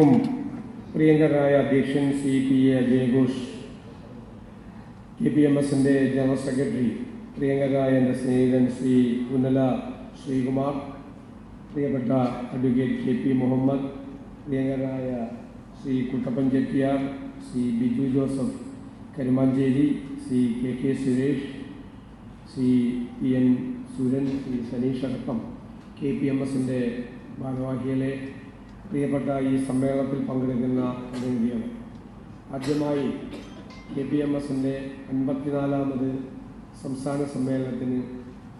പ്രിയങ്കരായ അധ്യക്ഷൻ C P A അജയഘോഷ് K P M എസിന്റെ ജനറൽ സെക്രട്ടറി പ്രിയങ്കരായ എന്റെ സ്നേഹിതൻ ശ്രീ പുന്നല ശ്രീകുമാർ പ്രിയപ്പെട്ട advocate K P Muhammad പ്രിയങ്കരായ Shri Kuttappan Chettiyar Shri Biju Joseph Karumancheri Shri K K Suresh Shri P N Suran Shri Saneesh അടക്കം K P M എസിന്റെ ഭാരവാഹികളെ പ്രിയപ്പെട്ട ഈ സമ്മേളനത്തിൽ പങ്കെടുക്കുന്ന പ്രതിനിധികൾ ആദ്യമായി കെ പി എം എസിന്റെ അൻപത്തിനാലാമത് സംസ്ഥാന സമ്മേളനത്തിന്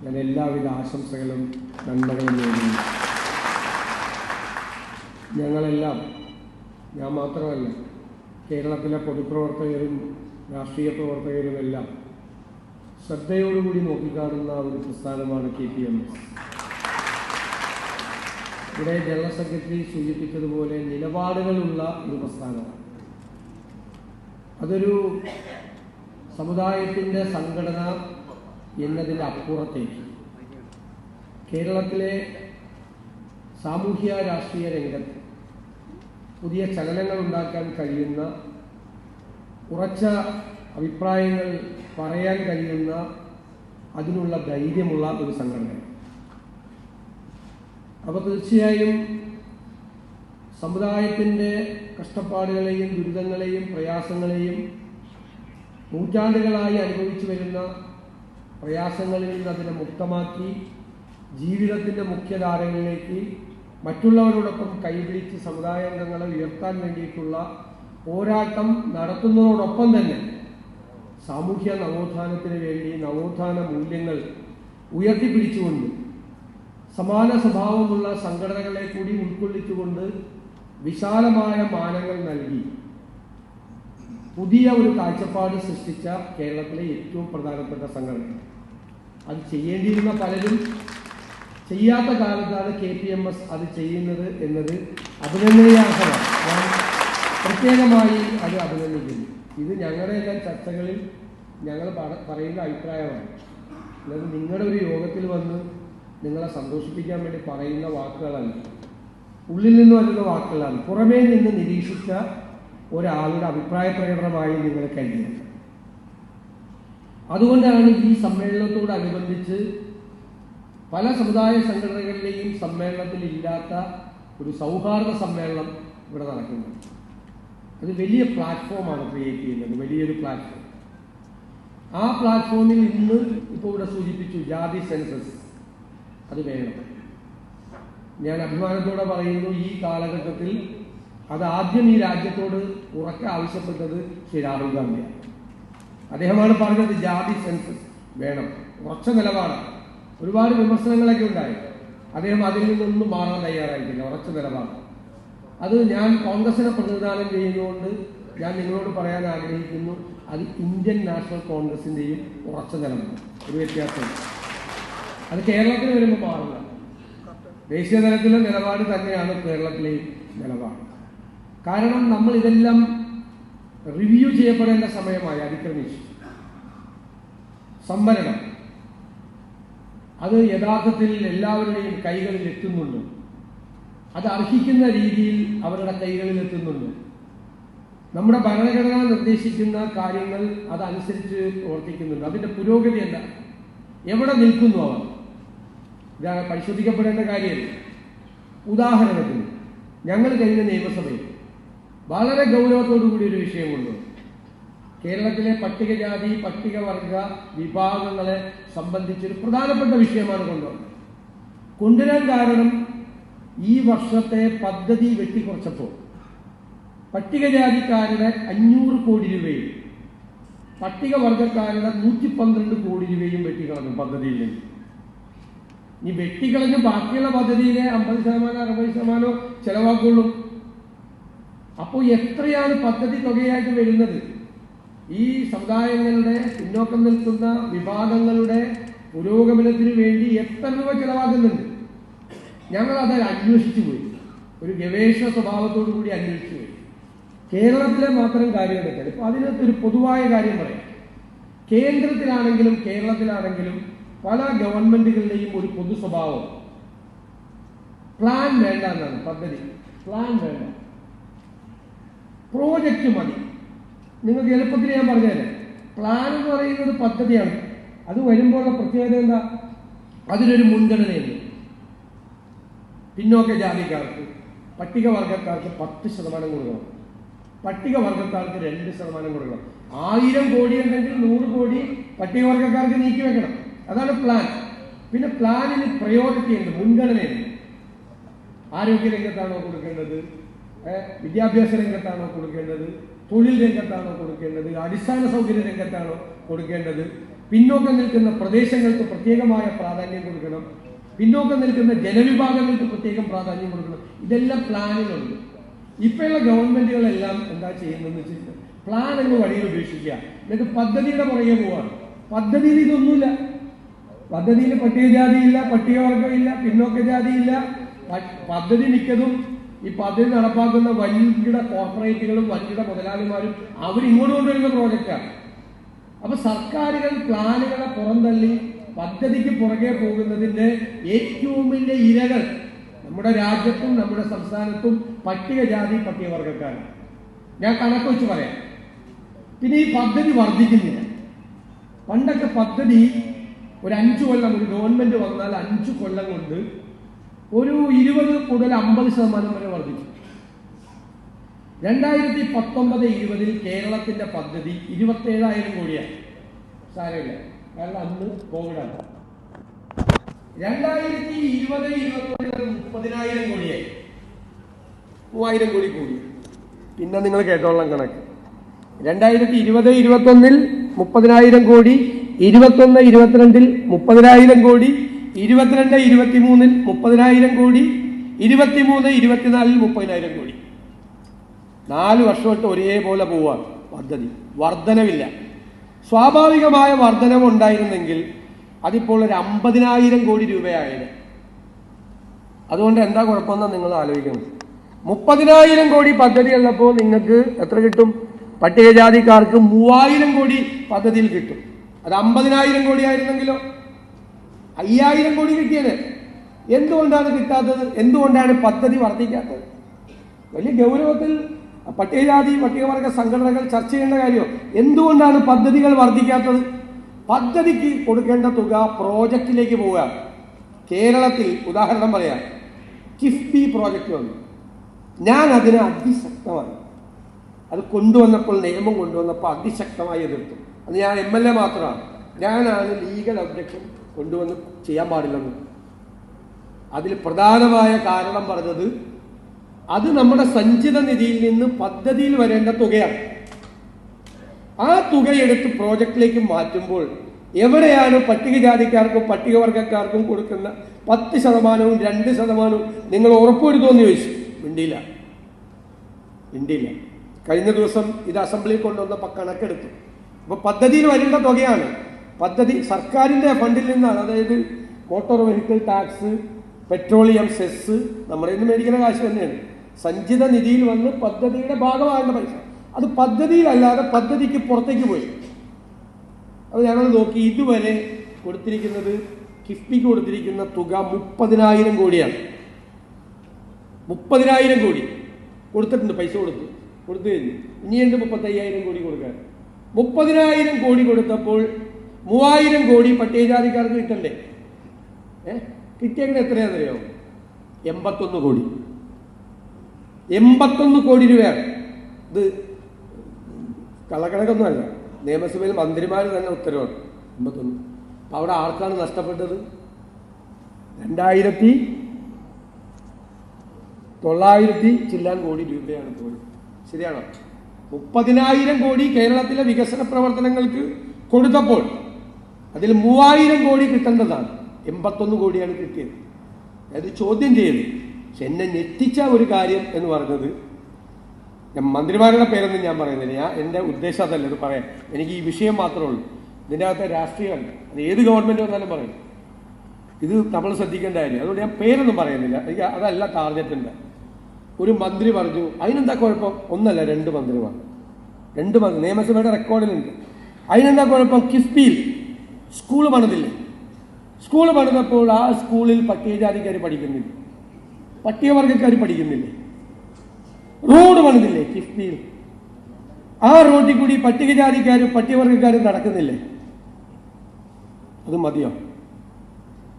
ഞാൻ എല്ലാവിധ ആശംസകളും നന്മകളും നേടുന്നു ഞങ്ങളെല്ലാം ഞാൻ മാത്രമല്ല കേരളത്തിലെ പൊതുപ്രവർത്തകരും രാഷ്ട്രീയ പ്രവർത്തകരുമെല്ലാം ശ്രദ്ധയോടുകൂടി നോക്കിക്കാണുന്ന ഒരു പ്രസ്ഥാനമാണ് കെ പി എം എസ്. ഇവിടെ ജനറൽ സെക്രട്ടറി സൂചിപ്പിച്ചതുപോലെ നിലപാടുകളുള്ള ഒരു പ്രസ്ഥാനമാണ്. അതൊരു സമുദായത്തിന്റെ സംഘടന എന്നതിന്റെ അപ്പുറത്തേക്ക്. കേരളത്തിലെ സാമൂഹ്യ രാഷ്ട്രീയ രംഗത്ത് പുതിയ ചലനങ്ങൾ ഉണ്ടാക്കാൻ കഴിയുന്ന ഉറച്ച അഭിപ്രായങ്ങൾ പറയാൻ കഴിയുന്ന അതിനുള്ള ധൈര്യമുള്ള ഒരു സംഘടന അപ്പോൾ തീർച്ചയായും സമുദായത്തിന്റെ കഷ്ടപ്പാടുകളെയും ദുരിതങ്ങളെയും പ്രയാസങ്ങളെയും നൂറ്റാണ്ടുകളായി അനുഭവിച്ചു വരുന്ന പ്രയാസങ്ങളിൽ നിന്ന് അതിനെ മുക്തമാക്കി ജീവിതത്തിന്റെ മുഖ്യധാരകളിലേക്ക് മറ്റുള്ളവരോടൊപ്പം കൈപിടിച്ച് സമുദായാംഗങ്ങളെ ഉയർത്താൻ വേണ്ടിയിട്ടുള്ള പോരാട്ടം നടത്തുന്നതോടൊപ്പം തന്നെ സാമൂഹ്യ നവോത്ഥാനത്തിന് വേണ്ടി നവോത്ഥാന മൂല്യങ്ങൾ ഉയർത്തിപ്പിടിച്ചുകൊണ്ട് സമാന സ്വഭാവമുള്ള സംഘടനകളെ കൂടി ഉൾക്കൊള്ളിച്ചുകൊണ്ട് വിശാലമായ മാനങ്ങൾ നൽകി. പുതിയ ഒരു കാഴ്ചപ്പാട് സൃഷ്ടിച്ച കേരളത്തിലെ ഏറ്റവും പ്രധാനപ്പെട്ട സംഘടന. അത് ചെയ്യേണ്ടിയിരുന്ന പലരും ചെയ്യാത്ത കാലത്താണ് കെ പി എം എസ് അത് ചെയ്യുന്നത് എന്നത് അഭിനന്ദനീയാർഹമാണ് ഞാൻ പ്രത്യേകമായി അത് അഭിനന്ദിക്കുന്നു. ഇത് ഞങ്ങളുടെ ചർച്ചകളിൽ ഞങ്ങൾ പറയുന്ന അഭിപ്രായമാണ്. അതായത് നിങ്ങളുടെ ഒരു യോഗത്തിൽ വന്ന് നിങ്ങളെ സന്തോഷിപ്പിക്കാൻ വേണ്ടി പറയുന്ന വാക്കുകളല്ല ഉള്ളിൽ നിന്ന് വരുന്ന വാക്കുകളാണ്. പുറമേ നിന്ന് നിരീക്ഷിച്ച ഒരാളുടെ അഭിപ്രായ പ്രകടനമായി നിങ്ങൾ കരുതുന്നത് അതുകൊണ്ടാണ് ഈ സമ്മേളനത്തോടനുബന്ധിച്ച് പല സമുദായ സംഘടനകളിലെയും സമ്മേളനത്തിൽ ഇല്ലാത്ത ഒരു സൗഹാർദ്ദ സമ്മേളനം ഇവിടെ നടക്കുന്നത്. അത് വലിയ പ്ലാറ്റ്ഫോമാണ് ക്രിയേറ്റ് ചെയ്യുന്നത് വലിയൊരു പ്ലാറ്റ്ഫോം. ആ പ്ലാറ്റ്ഫോമിൽ ഇന്ന് ഇപ്പോൾ ഇവിടെ സൂചിപ്പിച്ചു ജാതി സെൻസസ്. അത് വേണം. ഞാൻ അഭിമാനത്തോടെ പറയുന്നു ഈ കാലഘട്ടത്തിൽ അത് ആദ്യം ഈ രാജ്യത്തോട് ഉറക്കെ ആവശ്യപ്പെട്ടത് ശ്രീ രാഹുൽ ഗാന്ധിയാണ്. അദ്ദേഹമാണ് പറഞ്ഞത് ജാതി സെൻസസ് വേണം. ഉറച്ച നിലപാടാണ്. ഒരുപാട് വിമർശനങ്ങളൊക്കെ ഉണ്ടായി. അദ്ദേഹം അതിൽ നിന്നൊന്നും മാറാൻ തയ്യാറായിട്ടില്ല. ഉറച്ച നിലപാട് അത് ഞാൻ കോൺഗ്രസിനെ പ്രതിനിധാനം ചെയ്യുന്നതുകൊണ്ട് ഞാൻ നിങ്ങളോട് പറയാൻ ആഗ്രഹിക്കുന്നു അത് ഇന്ത്യൻ നാഷണൽ കോൺഗ്രസിന്റെയും ഉറച്ച നിലപാട് ഒരു വ്യത്യാസമുണ്ട് അത് കേരളത്തിൽ വരുമ്പോൾ മാറില്ല ദേശീയ തലത്തിലെ നിലപാട് തന്നെയാണ് കേരളത്തിലെ നിലപാട്. കാരണം നമ്മൾ ഇതെല്ലാം റിവ്യൂ ചെയ്യപ്പെടേണ്ട സമയമായി അതിക്രമിച്ചു. സംവരണം. അത് യഥാർത്ഥത്തിൽ എല്ലാവരുടെയും കൈകളിൽ എത്തുന്നുണ്ട്. അത് അർഹിക്കുന്ന രീതിയിൽ അവരുടെ കൈകളിൽ എത്തുന്നുണ്ട്. നമ്മുടെ ഭരണഘടന നിർദ്ദേശിക്കുന്ന കാര്യങ്ങൾ അതനുസരിച്ച് പ്രവർത്തിക്കുന്നുണ്ട്. അതിന്റെ പുരോഗതി എന്താ? എവിടെ നിൽക്കുന്നു അവർ? പരിശോധിക്കപ്പെടേണ്ട കാര്യമല്ല ഉദാഹരണത്തിന് ഞങ്ങൾ കഴിഞ്ഞ നിയമസഭയിൽ വളരെ ഗൗരവത്തോടു കൂടി ഒരു വിഷയം കേരളത്തിലെ പട്ടികജാതി പട്ടികവർഗ വിഭാഗങ്ങളെ സംബന്ധിച്ചൊരു പ്രധാനപ്പെട്ട വിഷയമാണ് കൊണ്ടുവന്നത്. കൊണ്ടുവരാൻ കാരണം ഈ വർഷത്തെ പദ്ധതി വെട്ടിക്കുറച്ചപ്പോൾ പട്ടികജാതിക്കാരുടെ അഞ്ഞൂറ് കോടി രൂപയും പട്ടികവർഗക്കാരുടെ നൂറ്റി പന്ത്രണ്ട് കോടി രൂപയും വെട്ടിക്കളഞ്ഞു പദ്ധതിയിൽ നിന്ന് ഈ വെട്ടിക്കളഞ്ഞ് ബാക്കിയുള്ള പദ്ധതിയിലെ അമ്പത് ശതമാനം അറുപത് ശതമാനമോ ചെലവാക്കുള്ളൂ. അപ്പോൾ എത്രയാണ് പദ്ധതി തുകയായിട്ട് വരുന്നത്? ഈ സമുദായങ്ങളുടെ പിന്നോക്കം നിൽക്കുന്ന വിഭാഗങ്ങളുടെ പുരോഗമനത്തിന് വേണ്ടി എത്ര രൂപ ചെലവാക്കുന്നുണ്ട്? ഞങ്ങൾ അത് അന്വേഷിച്ചു പോയി. ഒരു ഗവേഷണ സ്വഭാവത്തോടു കൂടി അന്വേഷിച്ചു പോയി. കേരളത്തിലെ മാത്രം കാര്യം എടുക്കൽ ഇപ്പൊ അതിനകത്ത് ഒരു പൊതുവായ കാര്യം പറയാം. കേന്ദ്രത്തിലാണെങ്കിലും കേരളത്തിലാണെങ്കിലും പല ഗവൺമെന്റുകളുടെയും ഒരു പൊതു സ്വഭാവം. പ്ലാൻ വേണ്ട എന്നാണ് പദ്ധതി. പ്ലാൻ വേണ്ട. പ്രോജക്റ്റ് മതി. നിങ്ങൾക്ക് എളുപ്പത്തിൽ ഞാൻ പറഞ്ഞുതരാം. പ്ലാൻ എന്ന് പറയുന്നത് പദ്ധതിയാണ്. അത് വരുമ്പോഴുള്ള പ്രത്യേകത എന്താ? അതിനൊരു മുൻഗണനയുണ്ട്. പിന്നോക്ക ജാതിക്കാർക്ക് പട്ടികവർഗക്കാർക്ക് പത്ത് ശതമാനം കൊടുക്കണം. പട്ടികവർഗക്കാർക്ക് രണ്ട് ശതമാനം കൊടുക്കണം. ആയിരം കോടി ഉണ്ടെങ്കിൽ നൂറ് കോടി പട്ടികവർഗക്കാർക്ക് നീക്കി വെക്കണം. അതാണ് പ്ലാൻ പിന്നെ പ്ലാനിന് പ്രയോറിറ്റി ഉണ്ട് മുൻഗണനയുണ്ട് ആരോഗ്യ രംഗത്താണോ കൊടുക്കേണ്ടത്? വിദ്യാഭ്യാസ രംഗത്താണോ കൊടുക്കേണ്ടത്? തൊഴിൽ രംഗത്താണോ കൊടുക്കേണ്ടത്? അടിസ്ഥാന സൗകര്യ രംഗത്താണോ കൊടുക്കേണ്ടത്? പിന്നോക്കം നിൽക്കുന്ന പ്രദേശങ്ങൾക്ക് പ്രത്യേകമായ പ്രാധാന്യം കൊടുക്കണം. പിന്നോക്കം നിൽക്കുന്ന ജനവിഭാഗങ്ങൾക്ക് പ്രത്യേകം പ്രാധാന്യം കൊടുക്കണം. ഇതെല്ലാം പ്ലാനിലുണ്ട് ഇപ്പോഴുള്ള ഗവൺമെന്റുകളെല്ലാം എന്താ ചെയ്യുന്നതെന്ന് വെച്ചാൽ പ്ലാൻ അങ്ങ് വഴിയിൽ ഉപേക്ഷിക്കുക. എന്നിട്ട് പദ്ധതിയുടെ പുറകെ പോവാണ്. പദ്ധതിയിൽ ഇതൊന്നുമില്ല. പദ്ധതിയിൽ പട്ടികജാതിയില്ല പട്ടികവർഗമില്ല പിന്നോക്ക ജാതിയില്ല. പദ്ധതി മിക്കതും ഈ പദ്ധതി നടപ്പാക്കുന്ന വൻകിട കോർപ്പറേറ്റുകളും വൻകിട മുതലാളിമാരും അവർ ഇങ്ങോട്ട് കൊണ്ടുവരുന്ന പ്രോജക്റ്റാണ്. അപ്പൊ സർക്കാരുകൾ പ്ലാനുകളെ പുറന്തള്ളി പദ്ധതിക്ക് പുറകെ പോകുന്നതിന്റെ ഏറ്റവും വലിയ ഇരകൾ നമ്മുടെ രാജ്യത്തും നമ്മുടെ സംസ്ഥാനത്തും പട്ടികജാതി പട്ടികവർഗക്കാരാണ്. ഞാൻ കണക്ക് വെച്ച് പറയാം. പിന്നെ ഈ പദ്ധതി വർദ്ധിക്കുന്നില്ല. പണ്ടൊക്കെ പദ്ധതി ഒരു അഞ്ചു കൊല്ലം ഒരു ഗവൺമെന്റ് വന്നാൽ അഞ്ചു കൊല്ലം കൊണ്ട് ഒരു ഇരുപത് മുതൽ അമ്പത് ശതമാനം വരെ വർദ്ധിച്ചു രണ്ടായിരത്തി പത്തൊമ്പത് ഇരുപതിൽ കേരളത്തിന്റെ പദ്ധതി ഇരുപത്തേഴായിരം കോടിയാണ്. സാരമില്ല. കാരണം അന്ന് കോവിഡാണ് രണ്ടായിരത്തി ഇരുപത് ഇരുപത്തൊന്നിൽ മുപ്പതിനായിരം കോടിയായി. മൂവായിരം കോടി കൂടി. പിന്നെ നിങ്ങൾ കേട്ടോളാം കണക്ക്. രണ്ടായിരത്തി ഇരുപത് ഇരുപത്തൊന്നിൽ മുപ്പതിനായിരം കോടി ഇരുപത്തൊന്ന് ഇരുപത്തിരണ്ടിൽ മുപ്പതിനായിരം കോടി ഇരുപത്തിരണ്ട് ഇരുപത്തിമൂന്നിൽ മുപ്പതിനായിരം കോടി ഇരുപത്തിമൂന്ന് ഇരുപത്തിനാലിൽ മുപ്പതിനായിരം കോടി. നാല് വർഷമായിട്ട് ഒരേപോലെ പോവാണ് പദ്ധതി. വർധനവില്ല. സ്വാഭാവികമായ വർധനവ് ഉണ്ടായിരുന്നെങ്കിൽ അതിപ്പോൾ ഒരു അമ്പതിനായിരം കോടി രൂപയായത് അതുകൊണ്ട് എന്താ കുഴപ്പമെന്നാണ് നിങ്ങൾ ആലോചിക്കുന്നത് മുപ്പതിനായിരം കോടി പദ്ധതി ഉള്ളപ്പോൾ നിങ്ങൾക്ക് എത്ര കിട്ടും? പട്ടികജാതിക്കാർക്ക് മൂവായിരം കോടി പദ്ധതിയിൽ കിട്ടും. അത് അമ്പതിനായിരം കോടി ആയിരുന്നെങ്കിലോ അയ്യായിരം കോടി കിട്ടിയത്. എന്തുകൊണ്ടാണ് കിട്ടാത്തത്? എന്തുകൊണ്ടാണ് പദ്ധതി വർദ്ധിക്കാത്തത്? വലിയ ഗൗരവത്തിൽ പട്ടികജാതി പട്ടികവർഗ സംഘടനകൾ ചർച്ച ചെയ്യേണ്ട കാര്യം? എന്തുകൊണ്ടാണ് പദ്ധതികൾ വർദ്ധിക്കാത്തത്? പദ്ധതിക്ക് കൊടുക്കേണ്ട തുക പ്രോജക്റ്റിലേക്ക് പോവുക. കേരളത്തിൽ ഉദാഹരണം പറയാം. കിഫ്ബി പ്രോജക്റ്റ് വന്നു. ഞാൻ അതിനെ അതിശക്തമായി അത് കൊണ്ടുവന്നപ്പോൾ നിയമം കൊണ്ടുവന്നപ്പോൾ അതിശക്തമായി എതിർത്തു. അത് ഞാൻ എം എൽ എ മാത്രമാണ്. ഞാനാണ് ലീഗൽ ഒബ്ജക്ഷൻ കൊണ്ടുവന്ന് ചെയ്യാൻ പാടില്ലെന്ന്. അതിൽ പ്രധാനമായ കാരണം പറഞ്ഞത് അത് നമ്മുടെ സഞ്ചിത നിധിയിൽ നിന്ന് പദ്ധതിയിൽ വരേണ്ട തുകയാണ്. ആ തുകയെടുത്ത് പ്രോജക്റ്റിലേക്ക് മാറ്റുമ്പോൾ എവിടെയാണ് പട്ടികജാതിക്കാർക്കും പട്ടികവർഗക്കാർക്കും കൊടുക്കുന്ന പത്ത് ശതമാനവും രണ്ട് ശതമാനവും നിങ്ങൾ ഉറപ്പുവരുത്തുമെന്ന് ചോദിച്ചു. മിണ്ടിയില്ല. മിണ്ടിയില്ല. കഴിഞ്ഞ ദിവസം ഇത് അസംബ്ലിയിൽ കൊണ്ടുവന്നപ്പോൾ കണക്കെടുത്തു. അപ്പോൾ പദ്ധതിയിൽ വരേണ്ട തുകയാണ്. പദ്ധതി സർക്കാരിന്റെ ഫണ്ടിൽ നിന്നാണ്. അതായത് motor vehicle tax petroleum cess നമ്മുടെ ഇന്ന് മേടിക്കുന്ന കാശ് തന്നെയാണ്. സഞ്ചിത നിധിയിൽ വന്ന് പദ്ധതിയുടെ ഭാഗമാകേണ്ട പൈസ. അത് പദ്ധതിയിലല്ലാതെ പദ്ധതിക്ക് പുറത്തേക്ക് പോയി. അത് ഞങ്ങൾ നോക്കി ഇതുവരെ കൊടുത്തിരിക്കുന്നത് കിഫ്ബിക്ക് കൊടുത്തിരിക്കുന്ന തുക മുപ്പതിനായിരം കോടിയാണ്. മുപ്പതിനായിരം കോടി. കൊടുത്തിട്ടുണ്ട് പൈസ കൊടുത്തു. കൊടുത്തു കഴിഞ്ഞു. ഇനിയുണ്ട് മുപ്പത്തയ്യായിരം കോടി കൊടുക്കാൻ. മുപ്പതിനായിരം കോടി കൊടുത്തപ്പോൾ മൂവായിരം കോടി പട്ടികജാതിക്കാർക്ക് കിട്ടണ്ടേ? ഏ? കിട്ടിയെങ്കിൽ എത്രയാണെന്നറിയോ? എൺപത്തൊന്ന് കോടി. എൺപത്തൊന്ന് കോടി രൂപയാണ് ഇത് കള്ളക്കണക്കൊന്നുമല്ല നിയമസഭയിൽ മന്ത്രിമാർ തന്നെ ഉത്തരവാണ്. എൺപത്തൊന്ന്. അപ്പൊ അവിടെ ആർക്കാണ് നഷ്ടപ്പെട്ടത്? രണ്ടായിരത്തി തൊള്ളായിരത്തി ചില്ലാൻ കോടി രൂപയാണ് പോയത് ശരിയാണോ? മുപ്പതിനായിരം കോടി കേരളത്തിലെ വികസന പ്രവർത്തനങ്ങൾക്ക് കൊടുത്തപ്പോൾ അതിൽ മൂവായിരം കോടി കിട്ടേണ്ടതാണ്. എൺപത്തൊന്ന് കോടിയാണ് കിട്ടിയത്. അത് ചോദ്യം ചെയ്ത് പക്ഷെ എന്നെ ഞെട്ടിച്ച ഒരു കാര്യം എന്ന് പറഞ്ഞത് ഞാൻ മന്ത്രിമാരുടെ പേരൊന്നും ഞാൻ പറയുന്നില്ല. ഞാൻ എന്റെ ഉദ്ദേശം അതല്ല ഇത് പറയാം എനിക്ക് ഈ വിഷയം മാത്രമേ ഉള്ളൂ. ഇതിന്റെ അകത്തെ രാഷ്ട്രീയമല്ല അത് ഏത് ഗവൺമെന്റ് വന്നാലും പറയും. ഇത് നമ്മൾ ശ്രദ്ധിക്കേണ്ട കാര്യം. അതുകൊണ്ട് ഞാൻ പേരൊന്നും പറയുന്നില്ല. എനിക്ക് അതല്ല ടാർഗറ്റിന്റെ ഒരു മന്ത്രി പറഞ്ഞു അതിനെന്താ കുഴപ്പം? ഒന്നല്ല രണ്ട് മന്ത്രിമാർ രണ്ട് മന്ത്രി നിയമസഭയുടെ റെക്കോർഡിലുണ്ട് അതിനെന്താ കുഴപ്പം? കിഫ്ബിയിൽ സ്കൂൾ പണിതില്ലേ? സ്കൂൾ പണിതപ്പോൾ ആ സ്കൂളിൽ പട്ടികജാതിക്കാർ പഠിക്കുന്നില്ല. പട്ടികവർഗക്കാർ പഠിക്കുന്നില്ലേ. റോഡ് പണിതില്ലേ കിഫ്ബിയിൽ? ആ റോഡിൽ കൂടി പട്ടികജാതിക്കാരും പട്ടികവർഗക്കാരും നടക്കുന്നില്ലേ? അത് മതിയോ?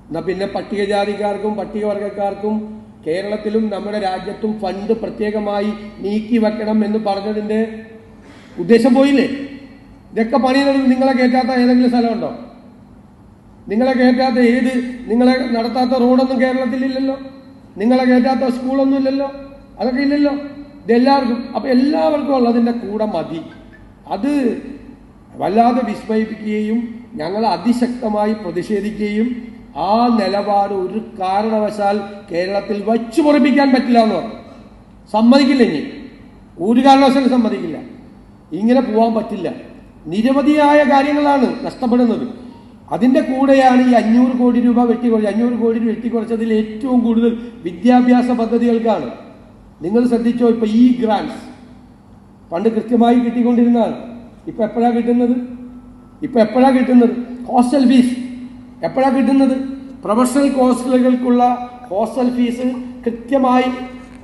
എന്നാ പിന്നെ പട്ടികജാതിക്കാർക്കും പട്ടികവർഗക്കാർക്കും കേരളത്തിലും നമ്മുടെ രാജ്യത്തും ഫണ്ട് പ്രത്യേകമായി നീക്കി വെക്കണം എന്ന് പറഞ്ഞതിന്റെ ഉദ്ദേശം പോയില്ലേ? ഇതൊക്കെ പണി നിങ്ങളെ കയറ്റാത്ത ഏതെങ്കിലും സ്ഥലമുണ്ടോ? നിങ്ങളെ കയറ്റാത്ത ഏത് നിങ്ങളെ നടത്താത്ത റോഡൊന്നും കേരളത്തിലില്ലല്ലോ നിങ്ങളെ കയറ്റാത്ത സ്കൂളൊന്നും ഇല്ലല്ലോ? അതൊക്കെ ഇല്ലല്ലോ? ഇതെല്ലാവർക്കും അപ്പൊ എല്ലാവർക്കും ഉള്ളതിന്റെ കൂടെ മതി. അത് വല്ലാതെ വിസ്മയിപ്പിക്കുകയും ഞങ്ങൾ അതിശക്തമായി പ്രതിഷേധിക്കുകയും ആ നിലപാട് ഒരു കാരണവശാൽ കേരളത്തിൽ വച്ചു പൊറിപ്പിക്കാൻ പറ്റില്ല എന്ന് പറഞ്ഞു. സമ്മതിക്കില്ല ഇനി. ഒരു കാരണവശാലും സമ്മതിക്കില്ല. ഇങ്ങനെ പോകാൻ പറ്റില്ല. നിരവധിയായ കാര്യങ്ങളാണ് നഷ്ടപ്പെടുന്നത്. അതിന്റെ കൂടെയാണ് ഈ അഞ്ഞൂറ് കോടി രൂപ വെട്ടിക്കുറച്ച് അഞ്ഞൂറ് കോടി രൂപ വെട്ടിക്കുറച്ചതിൽ ഏറ്റവും കൂടുതൽ വിദ്യാഭ്യാസ പദ്ധതികൾക്കാണ്. നിങ്ങൾ ശ്രദ്ധിച്ചോ ഇപ്പൊ ഈ ഗ്രാൻസ് പണ്ട് കൃത്യമായി കിട്ടിക്കൊണ്ടിരുന്നതാണ്. ഇപ്പൊ എപ്പോഴാണ് കിട്ടുന്നത്? ഇപ്പൊ എപ്പോഴാണ് കിട്ടുന്നത്? ഹോസ്റ്റൽ ഫീസ് എപ്പോഴാ കിട്ടുന്നത്? പ്രൊഫഷണൽ കോഴ്സുകൾക്കുള്ള ഹോസ്റ്റൽ ഫീസ് കൃത്യമായി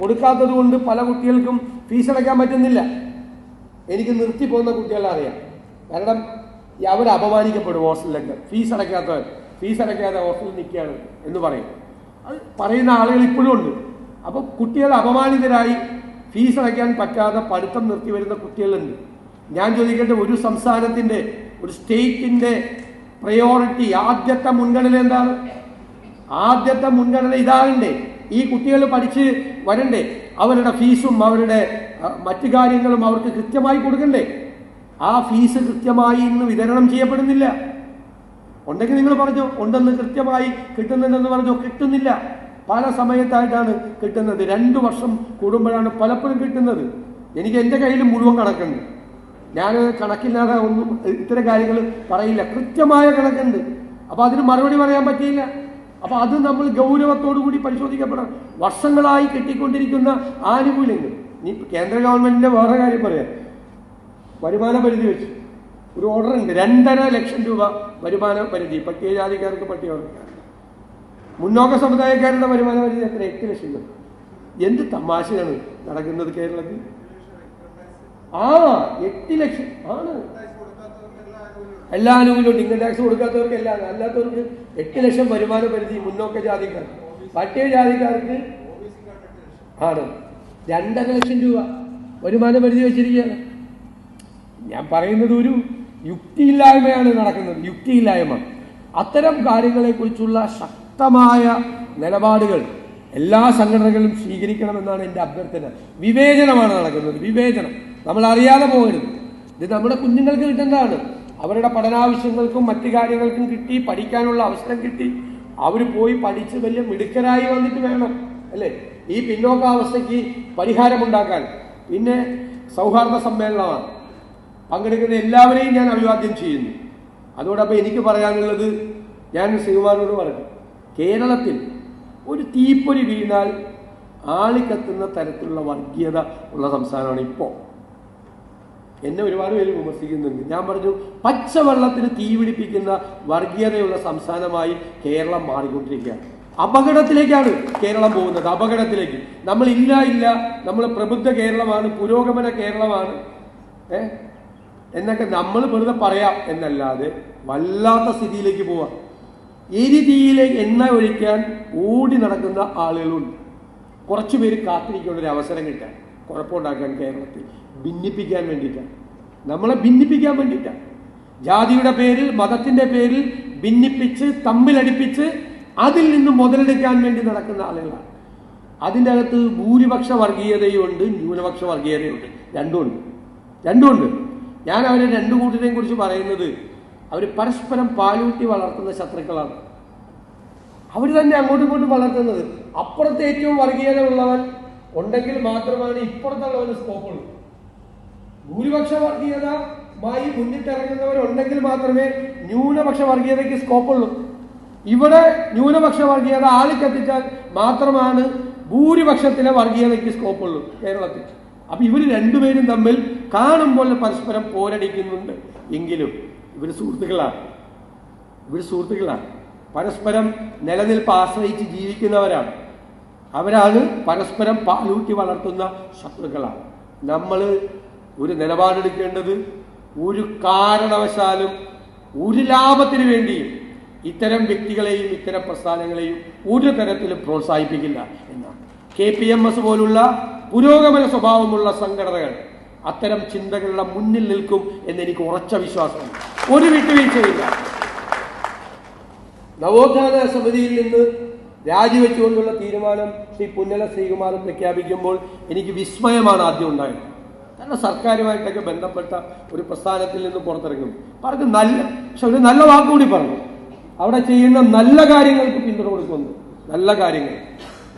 കൊടുക്കാത്തത് കൊണ്ട് പല കുട്ടികൾക്കും ഫീസ് അടയ്ക്കാൻ പറ്റുന്നില്ല. എനിക്ക് നിർത്തി പോകുന്ന കുട്ടികളെ അറിയാം. കാരണം അവർ അപമാനിക്കപ്പെടും ഹോസ്റ്റലിലൊക്കെ. ഫീസ് അടയ്ക്കാത്തവർ. ഫീസ് അടയ്ക്കാതെ ഹോസ്റ്റലിൽ നിൽക്കുകയാണ് എന്ന് പറയും. അത് പറയുന്ന ആളുകൾ ഇപ്പോഴും ഉണ്ട്. അപ്പോൾ കുട്ടികൾ അപമാനിതരായി ഫീസ് അടയ്ക്കാൻ പറ്റാതെ പഠിത്തം നിർത്തി വരുന്ന കുട്ടികളുണ്ട്. ഞാൻ ചോദിക്കട്ടെ ഒരു സംസ്ഥാനത്തിന്റെ ഒരു സ്റ്റേറ്റിന്റെ പ്രയോറിറ്റി ആദ്യത്തെ മുൻഗണന എന്താണ്? ആദ്യത്തെ മുൻഗണന ഇതാകണ്ടേ. ഈ കുട്ടികൾ പഠിച്ച് വരണ്ടേ. അവരുടെ ഫീസും അവരുടെ മറ്റു കാര്യങ്ങളും അവർക്ക് കൃത്യമായി കൊടുക്കണ്ടേ. ആ ഫീസ് കൃത്യമായി ഇന്ന് വിതരണം ചെയ്യപ്പെടുന്നില്ല. ഉണ്ടെങ്കിൽ നിങ്ങൾ പറഞ്ഞു ഉണ്ടെന്ന് കൃത്യമായി കിട്ടുന്നുണ്ടെന്ന് പറഞ്ഞു കിട്ടുന്നില്ല. പല സമയത്തായിട്ടാണ് കിട്ടുന്നത്. രണ്ടു വർഷം കൂടുമ്പോഴാണ് പലപ്പോഴും കിട്ടുന്നത്. എനിക്ക് എന്റെ കയ്യിൽ മുഴുവൻ കണക്കുണ്ട്. ഞാൻ കണക്കില്ലാതെ ഒന്നും ഇത്തരം കാര്യങ്ങൾ പറയില്ല. കൃത്യമായ കണക്കുണ്ട്. അപ്പൊ അതിന് മറുപടി പറയാൻ പറ്റിയില്ല. അപ്പൊ അത് നമ്മൾ ഗൗരവത്തോടു കൂടി പരിശോധിക്കപ്പെടണം. വർഷങ്ങളായി കിട്ടിക്കൊണ്ടിരിക്കുന്ന ആനുകൂല്യങ്ങൾ. ഇനി കേന്ദ്ര ഗവൺമെന്റിന്റെ വേറെ കാര്യം പറയാം. വരുമാന പരിധി വെച്ച്. ഒരു ഓർഡർ ഉണ്ട്. രണ്ടര ലക്ഷം രൂപ വരുമാന പരിധി. പട്ടികജാതിക്കാർക്ക് പട്ടികവർഗക്കാർക്ക് മുന്നോക്ക സമുദായക്കാരുടെ വരുമാന പരിധി എത്ര? എട്ട് ലക്ഷം രൂപ. എന്ത് തമാശയാണ് നടക്കുന്നത് കേരളത്തിൽ? ആ എട്ട് ലക്ഷം. ആണ്. എല്ലാ ആനുകൂല്യവും ഇൻകം ടാക്സ് കൊടുക്കാത്തവർക്ക് എല്ലാ അല്ലാത്തവർക്ക് എട്ട് ലക്ഷം വരുമാന പരിധി മുന്നോക്ക ജാതിക്കാർക്ക്. പട്ടിക ജാതിക്കാർക്ക് ആണ്. രണ്ടര ലക്ഷം രൂപ വരുമാന പരിധി വെച്ചിരിക്കുകയാണ്. ഞാൻ പറയുന്നത് ഒരു യുക്തിയില്ലായ്മയാണ് നടക്കുന്നത്. യുക്തിയില്ലായ്മ. അത്തരം കാര്യങ്ങളെക്കുറിച്ചുള്ള ശക്തമായ നിലപാടുകൾ എല്ലാ സംഘടനകളും സ്വീകരിക്കണമെന്നാണ് എന്റെ അഭ്യർത്ഥന. വിവേചനമാണ് നടക്കുന്നത്. വിവേചനം. നമ്മൾ അറിയാതെ പോകരുത്. ഇത് നമ്മുടെ കുഞ്ഞുങ്ങൾക്ക് കിട്ടേണ്ടതാണ്. അവരുടെ പഠനാവശ്യങ്ങൾക്കും മറ്റു കാര്യങ്ങൾക്കും കിട്ടി പഠിക്കാനുള്ള അവസരം കിട്ടി. അവർ പോയി പഠിച്ച് വലിയ മിടുക്കരായി വന്നിട്ട് വേണം അല്ലേ? ഈ പിന്നോക്കാവസ്ഥയ്ക്ക് പരിഹാരമുണ്ടാക്കാൻ. പിന്നെ സൗഹാർദ്ദ സമ്മേളനമാണ്. പങ്കെടുക്കുന്ന എല്ലാവരെയും ഞാൻ അഭിവാദ്യം ചെയ്യുന്നു. അതോടൊപ്പം എനിക്ക് പറയാനുള്ളത് ഞാൻ ശ്രീകുമാറിനോട് പറഞ്ഞു കേരളത്തിൽ ഒരു തീപ്പൊരി വീണാൽ ആളിക്കത്തുന്ന തരത്തിലുള്ള വർഗീയത ഉള്ള സംസ്ഥാനമാണ് ഇപ്പോൾ. എന്നെ ഒരുപാട് പേര് വിമർശിക്കുന്നുണ്ട്. ഞാൻ പറഞ്ഞു പച്ചവെള്ളത്തിന് തീ പിടിപ്പിക്കുന്ന വർഗീയതയുള്ള സംസ്ഥാനമായി കേരളം മാറിക്കൊണ്ടിരിക്കുകയാണ്. അപകടത്തിലേക്കാണ് കേരളം പോകുന്നത്. അപകടത്തിലേക്ക്. നമ്മൾ ഇല്ല ഇല്ല. നമ്മൾ പ്രബുദ്ധ കേരളമാണ് പുരോഗമന കേരളമാണ്. ഏ? എന്നൊക്കെ നമ്മൾ വെറുതെ പറയാം എന്നല്ലാതെ വല്ലാത്ത സ്ഥിതിയിലേക്ക് പോവാം. എരി തീയിലേക്ക് എണ്ണ ഒഴിക്കാൻ ഓടി നടക്കുന്ന ആളുകളുണ്ട്. കുറച്ചുപേര് കാത്തിരിക്കേണ്ട ഒരു അവസരം കിട്ടാൻ. കുഴപ്പമുണ്ടാക്കാൻ കേരളത്തിൽ. ഭിന്നിപ്പിക്കാൻ വേണ്ടിയിട്ടാണ്. നമ്മളെ ഭിന്നിപ്പിക്കാൻ വേണ്ടിയിട്ടാണ്. ജാതിയുടെ പേരിൽ മതത്തിന്റെ പേരിൽ ഭിന്നിപ്പിച്ച് തമ്മിലടിപ്പിച്ച് അതിൽ നിന്ന് മുതലെടുക്കാൻ വേണ്ടി നടക്കുന്ന ആളുകളാണ്. അതിന്റെ അകത്ത് ഭൂരിപക്ഷ വർഗീയതയുണ്ട് ന്യൂനപക്ഷ വർഗീയതയുണ്ട്. രണ്ടുമുണ്ട്. രണ്ടുമുണ്ട്. ഞാൻ അവരെ രണ്ടു കൂട്ടരെയും കുറിച്ച് പറയുന്നത് അവർ പരസ്പരം പാലൂട്ടി വളർത്തുന്ന ശത്രുക്കളാണ്. അവർ തന്നെ അങ്ങോട്ടും ഇങ്ങോട്ടും വളർത്തുന്നത്. അപ്പുറത്തെ ഏറ്റവും വർഗീയത ഉള്ളവൻ ഉണ്ടെങ്കിൽ മാത്രമാണ് ഇപ്പുറത്തുള്ളവന് സ്കോപ്പ് ഉള്ളൂ ഭൂരിപക്ഷ വർഗീയതമായി മുന്നിട്ടിറങ്ങുന്നവരുണ്ടെങ്കിൽ മാത്രമേ ന്യൂനപക്ഷ വർഗീയതയ്ക്ക് സ്കോപ്പ് ഉള്ളൂ ഇവിടെ ന്യൂനപക്ഷ വർഗീയത ആളിക്കത്തിച്ചാൽ മാത്രമാണ് ഭൂരിപക്ഷത്തിലെ വർഗീയതയ്ക്ക് സ്കോപ്പ് ഉള്ളൂ കേരളത്തിൽ. അപ്പൊ ഇവർ രണ്ടുപേരും തമ്മിൽ കാണുമ്പോൾ പരസ്പരം പോരടിക്കുന്നുണ്ട്. എങ്കിലും ഇവർ സുഹൃത്തുക്കളാണ് ഇവർ സുഹൃത്തുക്കളാണ് പരസ്പരം നിലനിൽപ്പ് ആശ്രയിച്ച് ജീവിക്കുന്നവരാണ് അവരാണ് പരസ്പരം പാലൂറ്റി വളർത്തുന്ന ശത്രുക്കളാണ്. നമ്മൾ ഒരു നിലപാടെടുക്കേണ്ടത് ഒരു കാരണവശാലും ഒരു ലാഭത്തിന് വേണ്ടിയും ഇത്തരം വ്യക്തികളെയും ഇത്തരം പ്രസ്ഥാനങ്ങളെയും ഒരു തരത്തിലും പ്രോത്സാഹിപ്പിക്കില്ല എന്നാണ്. കെ പി എം എസ് പോലുള്ള പുരോഗമന സ്വഭാവമുള്ള സംഘടനകൾ അത്തരം ചിന്തകളുടെ മുന്നിൽ നിൽക്കും എന്നെനിക്ക് ഉറച്ച വിശ്വാസമുണ്ട്. ഒരു വിട്ടുവീഴ്ചയില്ല നവോത്ഥാന സമിതിയിൽ നിന്ന് രാജിവെച്ചുകൊണ്ടുള്ള തീരുമാനം ശ്രീ പുന്നല ശ്രീകുമാരൻ പ്രഖ്യാപിക്കുമ്പോൾ എനിക്ക് വിസ്മയമാണ് ആദ്യം ഉണ്ടായത്. കാരണം സർക്കാരുമായിട്ടൊക്കെ ബന്ധപ്പെട്ട ഒരു പ്രസ്ഥാനത്തിൽ നിന്ന് പുറത്തിറങ്ങും. പറഞ്ഞു നല്ല പക്ഷെ ഒരു നല്ല വാക്കുകൂടി പറഞ്ഞു. അവിടെ ചെയ്യുന്ന നല്ല കാര്യങ്ങൾക്ക് പിന്തുണ കൊടുക്കുന്നു. നല്ല കാര്യങ്ങൾ.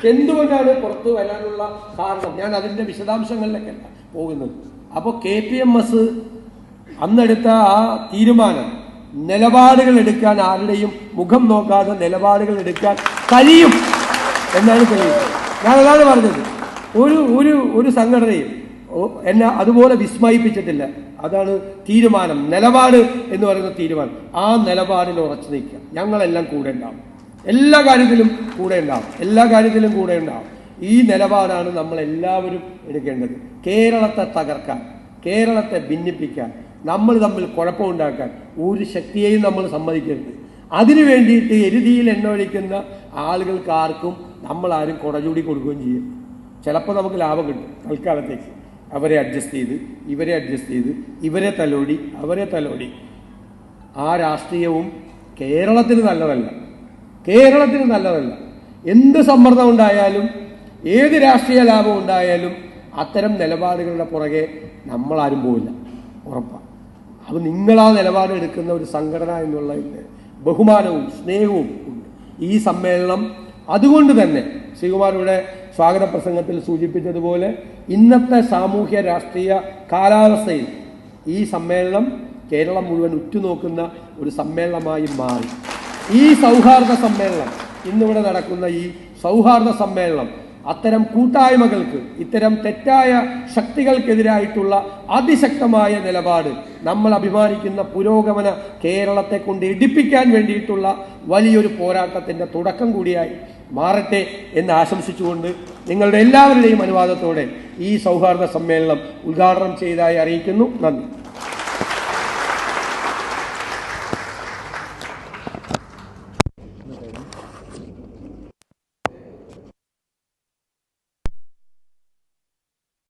എന്തുകൊണ്ടാണ് പുറത്തു വരാനുള്ള കാരണം? ഞാൻ അതിന്റെ വിശദാംശങ്ങളിലേക്കല്ല പോകുന്നത്. അപ്പോൾ കെ പി എം എസ് അന്നെടുത്ത ആ തീരുമാനം നിലപാടുകൾ എടുക്കാൻ ആരുടെയും മുഖം നോക്കാതെ നിലപാടുകൾ എടുക്കാൻ കഴിയും എന്നാണ് തെളിയുന്നത് ഞാൻ അതാണ് പറഞ്ഞത്. ഒരു ഒരു ഒരു സംഘടനയും എന്നെ അതുപോലെ വിസ്മയിപ്പിച്ചിട്ടില്ല. അതാണ് തീരുമാനം. നിലപാട് എന്ന് പറയുന്ന തീരുമാനം. ആ നിലപാടിൽ ഉറച്ചു നിൽക്കുക. ഞങ്ങളെല്ലാം കൂടെ ഉണ്ടാവും. എല്ലാ കാര്യത്തിലും കൂടെ ഉണ്ടാവും. എല്ലാ കാര്യത്തിലും കൂടെ ഉണ്ടാവും. ഈ നിലപാടാണ് നമ്മൾ എല്ലാവരും എടുക്കേണ്ടത്. കേരളത്തെ തകർക്കാൻ കേരളത്തെ ഭിന്നിപ്പിക്കാൻ നമ്മൾ തമ്മിൽ കുഴപ്പമുണ്ടാക്കാൻ ഒരു ശക്തിയെയും നമ്മൾ സമ്മതിക്കരുത്. അതിനു വേണ്ടിയിട്ട് എരുതിയിൽ എണ്ണൊഴിക്കുന്ന ആളുകൾക്ക് ആർക്കും നമ്മളാരും കുടചൂടി കൊടുക്കുകയും ചെയ്യും ചിലപ്പോൾ നമുക്ക് ലാഭം കിട്ടും തൽക്കാലത്തേക്ക്. അവരെ അഡ്ജസ്റ്റ് ചെയ്ത് ഇവരെ അഡ്ജസ്റ്റ് ചെയ്ത് ഇവരെ തലോടി അവരെ തലോടി. ആ രാഷ്ട്രീയവും കേരളത്തിന് നല്ലതല്ല. കേരളത്തിന് നല്ലതല്ല. എന്ത് സമ്മർദ്ദം ഉണ്ടായാലും ഏത് രാഷ്ട്രീയ ലാഭം ഉണ്ടായാലും അത്തരം നിലപാടുകളുടെ പുറകെ നമ്മളാരും പോവില്ല. ഉറപ്പാണ് അപ്പോൾ നിങ്ങളാ നിലപാടെടുക്കുന്ന ഒരു സംഘടന എന്നുള്ള ബഹുമാനവും സ്നേഹവും ഉണ്ട്. ഈ സമ്മേളനം അതുകൊണ്ട് തന്നെ ശ്രീകുമാരുടെ സ്വാഗത പ്രസംഗത്തിൽ സൂചിപ്പിച്ചതുപോലെ ഇന്നത്തെ സാമൂഹ്യ രാഷ്ട്രീയ കാലാവസ്ഥയിൽ ഈ സമ്മേളനം കേരളം മുഴുവൻ ഉറ്റുനോക്കുന്ന ഒരു സമ്മേളനമായി മാറി. ഈ സൗഹാർദ്ദ സമ്മേളനം ഇന്നിവിടെ നടക്കുന്ന ഈ സൗഹാർദ്ദ സമ്മേളനം അത്തരം കൂട്ടായ്മകൾക്ക് ഇത്തരം തെറ്റായ ശക്തികൾക്കെതിരായിട്ടുള്ള അതിശക്തമായ നിലപാട് നമ്മൾ അഭിമാനിക്കുന്ന പുരോഗമന കേരളത്തെ കൊണ്ട് ഇടിപ്പിക്കാൻ വേണ്ടിയിട്ടുള്ള വലിയൊരു പോരാട്ടത്തിന്റെ തുടക്കം കൂടിയായി മാറട്ടെ എന്ന് ആശംസിച്ചുകൊണ്ട് നിങ്ങളുടെ എല്ലാവരുടെയും അനുവാദത്തോടെ ഈ സൗഹാർദ്ദ സമ്മേളനം ഉദ്ഘാടനം ചെയ്തതായി അറിയിക്കുന്നു. നന്ദി.